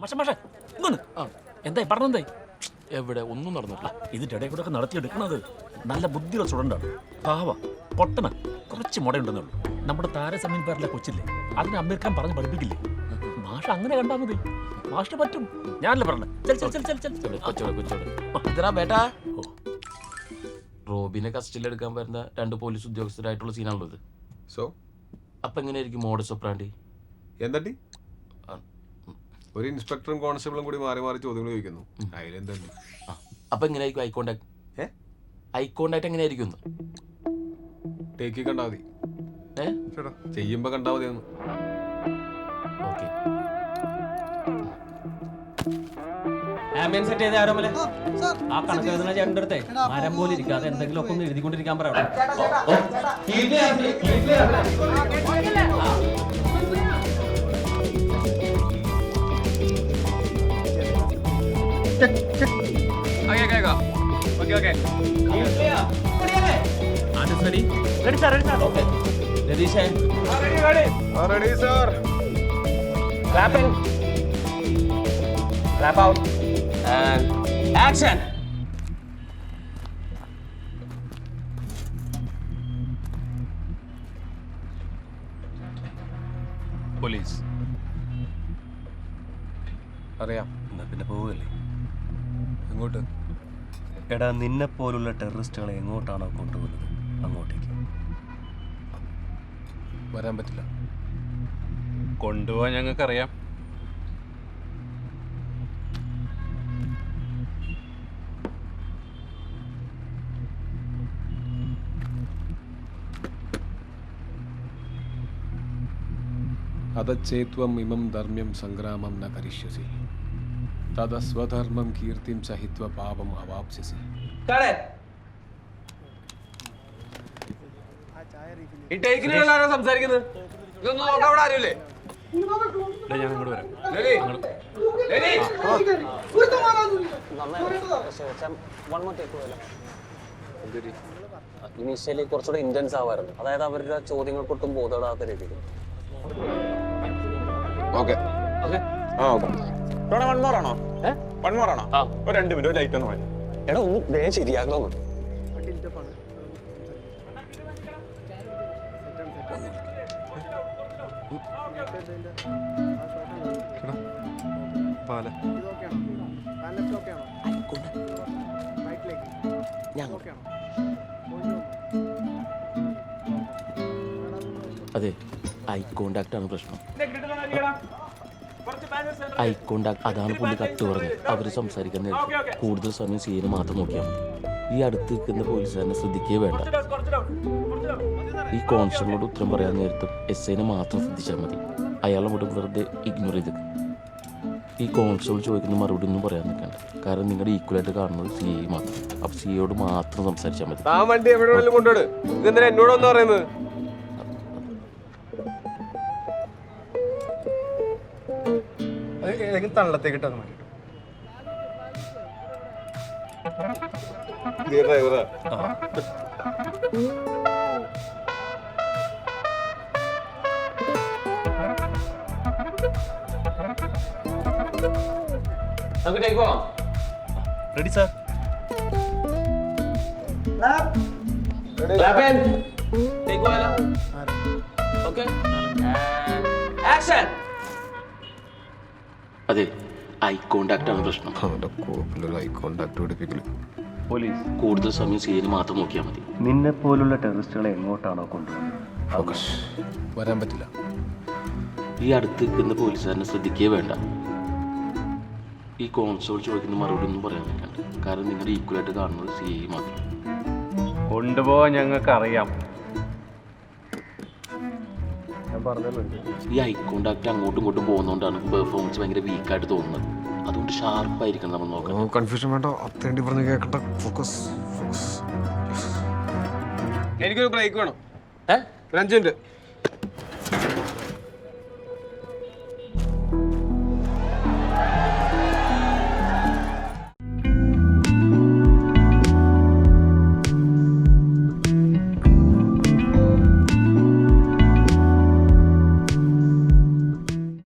മാഷ മാഷ ഇങ്ങോട്ട് എന്തായി പറഞ്ഞെന്തായി? എവിടെ? ഒന്നും നടന്നിട്ടില്ല. ഇതിന്റെ ഇടയിൽ കൂടെ ഒക്കെ നടത്തിയെടുക്കണത് നല്ല ബുദ്ധിയുള്ള സ്റ്റുഡന്റാണ് പാവ പൊട്ടന കുറച്ച് മുടയുണ്ടെന്നുള്ളൂ നമ്മുടെ താരസമീൻ പേരിലെ കൊച്ചില്ലേ? അതിനെ അമീർ ഖാൻ പറഞ്ഞ് പഠിപ്പിക്കില്ലേ? മാഷ അങ്ങനെ കണ്ടാൽ മതി. മാഷിന് പറ്റും. ഞാനല്ലേ പറഞ്ഞേ. റോബിനെ കസ്റ്റഡിയിൽ എടുക്കാൻ വരുന്ന രണ്ട് പോലീസ് ഉദ്യോഗസ്ഥരായിട്ടുള്ള സീനാണല്ലോ ഇത്. സോ? അപ്പൊ എങ്ങനെയായിരിക്കും മോഡസ് ഒപ്രാണ്ടി? എന്തട്ടി? ആ, ഒരു ഇൻസ്പെക്ടറും കോൺസ്റ്റബിളും കൂടി മാറി മാറി ചോദ്യങ്ങൾ ചോദിക്കുന്നു. അതിലെന്താണ് അപ്പൊ എങ്ങനെയായിരിക്കും ഐ കോണ്ടാക്ട് ഏ? ഐ കോണ്ടാക്ട് എങ്ങനെയായിരിക്കും? ടേക്കി കണ്ടാ മതി. ഏ? ചെയ്യുമ്പോ കണ്ടാ മതി ഒന്ന് ഓക്കെ സെറ്റ് ചെയ്ത ആരോ മലെ ആ കണക്ക് എഴുതുന്ന ചേട്ടന്റെ അടുത്തേ മരം പോലെ ഇരിക്കാതെ എന്തെങ്കിലും ഒക്കെ ഒന്ന് എഴുതിക്കൊണ്ടിരിക്കാൻ പറയാം clap in clap out and action police. അറിയാം. എന്നാ പിന്നെ പോവുകയല്ലേ എങ്ങോട്ട്? എടാ നിന്നെ പോലുള്ള ടെററിസ്റ്റുകളെ എങ്ങോട്ടാണോ കൊണ്ടുപോകുന്നത്? അങ്ങോട്ടേക്ക്. വരാൻ പറ്റില്ല. കൊണ്ടുപോകാൻ ഞങ്ങൾക്കറിയാം. അതച്ചേത്വം ഇമം ധർമ്മ്യം സംഗ്രാമം ന കരിഷ്യസി. തദസ്വധർമ്മം കീർത്തിം സഹിത്വ പാപം അവാപ്സ്യസി. ഈ ടേക്കിനുള്ള സംസാരിക്കുന്നത്? ഇതൊന്നും നോക്കാൻ അവിടെ ആരുമില്ലേ? ഞാൻ അങ്ങോട്ട് വരാം. ഇനീഷ്യലി കുറച്ചുകൂടെ ഇന്റൻസ് ആവായിരുന്നു. അതായത് അവരുടെ ചോദ്യങ്ങൾക്കൊട്ടും ബോധപ്പെടാത്ത രീതിയിൽ. ഓക്കെ. ആ ഓക്കെ. വൺ മോർ ആണോ വൺ മോർ ആണോ ഒരു രണ്ട് മിനിറ്റ് ലൈറ്റ് ഒന്ന് മതി എടാ ഒന്ന് വേഗം ശരിയാക്കണോ പാല. അതെ ഐ കോണ്ടാക്ട് ആണ് പ്രശ്നം. ഐ കോണ്ടാക്ട് അതാണ് പുള്ളി കട്ട് പറഞ്ഞത്. അവർ സംസാരിക്കാൻ നേരത്ത് കൂടുതൽ സമയം സീന് മാത്രം നോക്കിയാൽ മതി. ഈ അടുത്ത് നിൽക്കുന്ന പോലീസുകാരനെ ശ്രദ്ധിക്കുക വേണ്ട. ഈ കോൺസ്റ്റബിളോട് ഉത്തരം പറയാൻ നേരത്തും എസ് ഐനെ മാത്രം ശ്രദ്ധിച്ചാൽ മതി. അയാളെ വിടും വെറുതെ ഇഗ്നോർ ചെയ്ത് ഈ കോൺസ്റ്റബിൾ ചോദിക്കുന്ന മറുപടി ഒന്നും പറയാൻ നിൽക്കണ്ട. കാരണം നിങ്ങളുടെ ഈക്വലായിട്ട് കാണുന്നത് സി ഐ മാത്രം. അപ്പൊ സി ഐയോട് മാത്രം സംസാരിച്ചാൽ മതി. ആ വണ്ടി എവിടെ ഇതെന്തിനാ ഒന്ന് പറയുന്നത് തള്ളത്തേക്ക് ഇട്ടാൽ മതി. ഡ്രൈവറാ നമുക്ക് ടേക്ക് പോവാം ready sir in. Take one. അതെ ഐ കോണ്ടാക്ട് ആണ് പ്രശ്നം. കോപ്പിലൊരു ഐ കോണ്ടാക്ട് പോലീസ്. കൂടുതൽ സമയം സീന് മാത്രം നോക്കിയാൽ മതി. നിന്നെ പോലുള്ള ടെററിസ്റ്റുകളെ എങ്ങോട്ടാണോ കൊണ്ടുപോകുന്നത് ഫോക്കസ് വരാൻ പറ്റില്ല. ഈ അടുത്ത് നിൽക്കുന്ന പോലീസുകാരനെ ശ്രദ്ധിക്കേ വേണ്ട. ഈ കോൺസ്റ്റബിൾ ചോദിക്കുന്ന മറുപടി ഒന്നും പറയാൻ നിൽക്കണ്ട. കാരണം നിങ്ങളുടെ ഈക്വലായിട്ട് കാണുന്നത് സി ഐ മാത്രം. കൊണ്ടുപോകാൻ ഞങ്ങൾക്ക് അറിയാം ഈ ഐ കോണ്ടാക്ട് അങ്ങോട്ടും ഇങ്ങോട്ടും പോകുന്നതുകൊണ്ടാണ് പെർഫോമൻസ് ഭയങ്കര വീക്കായിട്ട് തോന്നുന്നത്. അതുകൊണ്ട് ഷാർപ്പായിരിക്കണം നമ്മൾ നോക്കണം കൺഫ്യൂഷൻ വേണ്ട. അത്തേണ്ടി പറഞ്ഞ് കേൾക്കട്ടെ. ഫോക്കസ് ഫോക്കസ് എനിക്കൊരു ബ്രേക്ക് വേണം. ഏഹ് രഞ്ജുണ്ട് മിനിറ്റ്